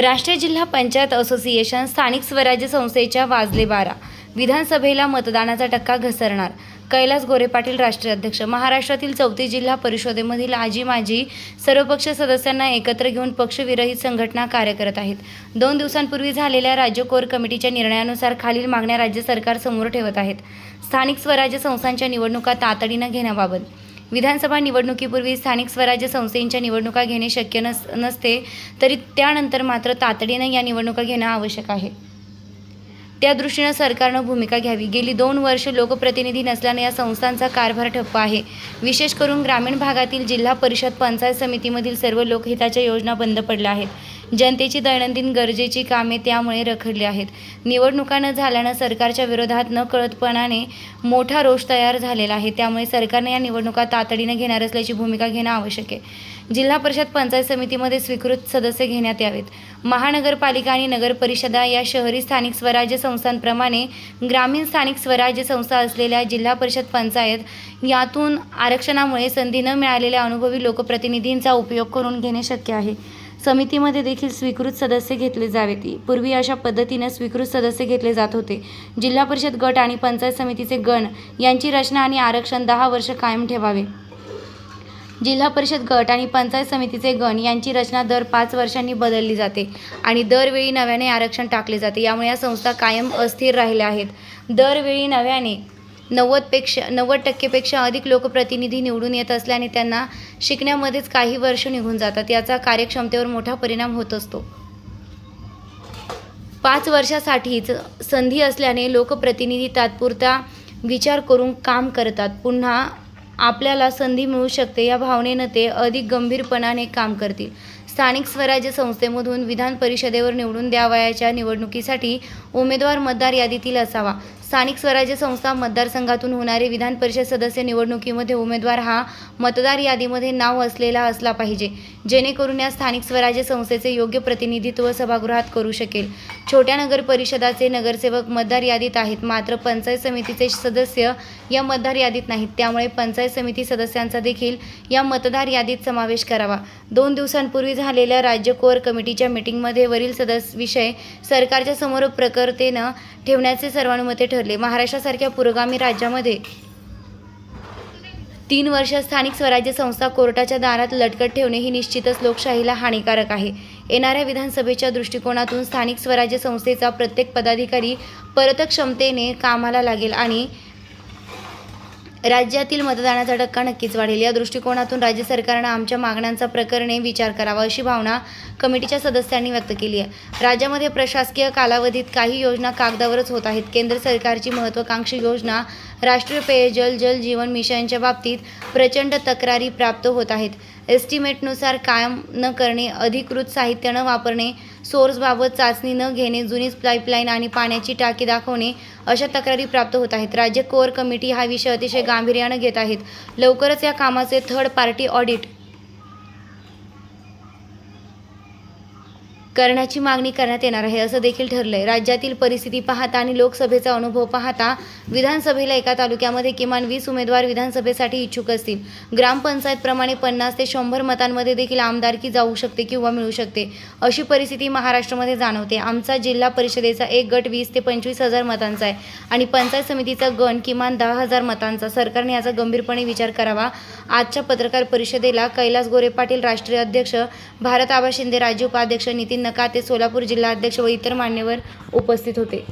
राष्ट्रीय जिल्हा पंचायत असोसिएशन स्थानिक स्वराज्य संस्थेच्या वाजले बारा. विधानसभेला मतदानाचा टक्का घसरणार. कैलास गोरे पाटील राष्ट्रीय अध्यक्ष. महाराष्ट्रातील चौथी जिल्हा परिषदेमधील आजी माजी सर्वपक्ष सदस्यांना एकत्र घेऊन पक्षविरहित संघटना कार्य करत आहेत. दोन दिवसांपूर्वी झालेल्या राज्य कोर कमिटीच्या निर्णयानुसार खालील मागण्या राज्य सरकार समोर ठेवत आहेत. स्थानिक स्वराज्य संस्थांच्या निवडणुका तातडीनं घेण्याबाबत विधानसभा निवडणुकीपूर्वी स्थानिक स्वराज्य संस्थेच्या निवडणुका घेणे शक्य नस नसते तरी त्यानंतर मात्र तातडीनं या निवडणुका घेणं आवश्यक आहे. त्या दृष्टीनं सरकारनं भूमिका घ्यावी. गेली दोन वर्ष लोकप्रतिनिधी नसल्याने या संस्थांचा कारभार ठप्प आहे. विशेष करून ग्रामीण भागातील जिल्हा परिषद पंचायत समितीमधील सर्व लोकहिताच्या योजना बंद पडल्या आहेत. जनतेची दैनंदिन गरजेची कामे त्यामुळे रखडली आहेत. निवडणुका न झाल्यानं सरकारच्या विरोधात न कळतपणाने मोठा रोष तयार झालेला आहे. त्यामुळे सरकारने या निवडणुका तातडीनं घेणार असल्याची भूमिका घेणं आवश्यक आहे. जिल्हा परिषद पंचायत समितीमध्ये स्वीकृत सदस्य घेण्यात यावेत. महानगरपालिका आणि नगर परिषदा या शहरी स्थानिक स्वराज्य संस्थांप्रमाणे ग्रामीण स्थानिक स्वराज्य संस्था असलेल्या जिल्हा परिषद पंचायत यातून आरक्षणामुळे संधी न मिळालेल्या अनुभवी लोकप्रतिनिधींचा उपयोग करून घेणे शक्य आहे. समितीमध्ये देखील स्वीकृत सदस्य घेतले जावेत पूर्वी अशा पद्धतीने स्वीकृत सदस्य घेतले जात होते. जिल्हा परिषद गट आणि पंचायत समितीचे गण यांची रचना आणि आरक्षण दहा वर्ष कायम ठेवावे. जिल्हा परिषद गट आणि पंचायत समितीचे गण यांची रचना दर पाच वर्षांनी बदलली जाते आणि दरवेळी नव्याने आरक्षण टाकले जाते. यामुळे या संस्था कायम अस्थिर राहिल्या आहेत. दरवेळी नव्याने नव्वदपेक्षा नव्वद टक्केपेक्षा अधिक लोकप्रतिनिधी निवडून येत असल्याने त्यांना शिकण्यामध्येच काही वर्ष निघून जातात. याचा कार्यक्षमतेवर मोठा परिणाम होत असतो. पाच वर्षासाठीच संधी असल्याने लोकप्रतिनिधी तात्पुरता विचार करून काम करतात. पुन्हा आपल्याला संधी मिळू शकते या भावनेनं ते अधिक गंभीरपणाने काम करतील. स्थानिक स्वराज्य संस्थेमधून विधान परिषदेवर निवडून द्यावयाच्या निवडणुकीसाठी उमेदवार मतदार यादीतील असावा. स्थानिक स्वराज्य संस्था मतदारसंघातून होणारे विधान परिषद सदस्य निवडणुकीमध्ये उमेदवार हा मतदार यादीमध्ये नाव असलेला असला पाहिजे. जेणेकरून या स्थानिक स्वराज्य संस्थेचे योग्य प्रतिनिधित्व सभागृहात करू शकेल. छोट्या नगर परिषदाचे नगरसेवक मतदार यादीत आहेत. मात्र पंचायत समितीचे सदस्य या मतदार यादीत नाहीत. त्यामुळे पंचायत समिती सदस्यांचा देखील या मतदार यादीत समावेश करावा. दोन दिवसांपूर्वी झालेल्या राज्य कोअर कमिटीच्या मिटिंगमध्ये वरील सदस्य विषय सरकारच्या समोर प्रकर्तेनं ठेवण्याचे सर्वानुमते ठरले. महाराष्ट्रासारख्या पुरोगामी राज्यामध्ये तीन वर्ष स्थानिक स्वराज्य संस्था कोर्टाच्या दारात लटकत ठेवणे ही निश्चितच लोकशाहीला हानिकारक आहे. येणाऱ्या विधानसभेच्या दृष्टिकोनातून स्थानिक स्वराज्य संस्थेचा प्रत्येक पदाधिकारी परतक्षमतेने कामाला लागेल आणि राज्यातील मतदानाचा टक्का नक्कीच वाढेल. या दृष्टिकोनातून राज्य सरकारनं आमच्या मागण्यांचा प्रकरणे विचार करावा अशी भावना कमिटीच्या सदस्यांनी व्यक्त केली आहे. राज्यामध्ये प्रशासकीय कालावधीत काही योजना कागदावरच होत आहेत. केंद्र सरकारची महत्त्वाकांक्षी योजना राष्ट्रीय पेयजल जल जीवन मिशनच्या बाबतीत प्रचंड तक्रारी प्राप्त होत आहेत. एस्टिमेटनुसार काम न करणे अधिकृत साहित्य न वापरणे सोर्सबाबत चाचणी न घेणे जुनीच पाईपलाईन आणि पाण्याची टाकी दाखवणे अशा तक्रारी प्राप्त होत आहेत. राज्य कोअर कमिटी हा विषय अतिशय गांभीर्यानं घेत आहेत. लवकरच या कामाचे थर्ड पार्टी ऑडिट करण्याची मागणी करण्यात येणार आहे असं देखील ठरलंय. राज्यातील परिस्थिती पाहता आणि लोकसभेचा अनुभव पाहता विधानसभेला एका तालुक्यामध्ये किमान वीस उमेदवार विधानसभेसाठी इच्छुक असतील. ग्रामपंचायतप्रमाणे पन्नास ते शंभर मतांमध्ये देखील आमदारकी जाऊ शकते किंवा मिळू शकते अशी परिस्थिती महाराष्ट्रामध्ये जाणवते. आमचा जिल्हा परिषदेचा एक गट वीस ते पंचवीस हजार मतांचा आहे आणि पंचायत समितीचा गण किमान दहा हजार मतांचा. सरकारने याचा गंभीरपणे विचार करावा. आजच्या पत्रकार परिषदेला कैलास गोरे पाटील राष्ट्रीय अध्यक्ष भारत आबा शिंदे राज्य उपाध्यक्ष नितीन नकाते सोलापूर जिल्हा अध्यक्ष व इतर मान्यवर उपस्थित होते.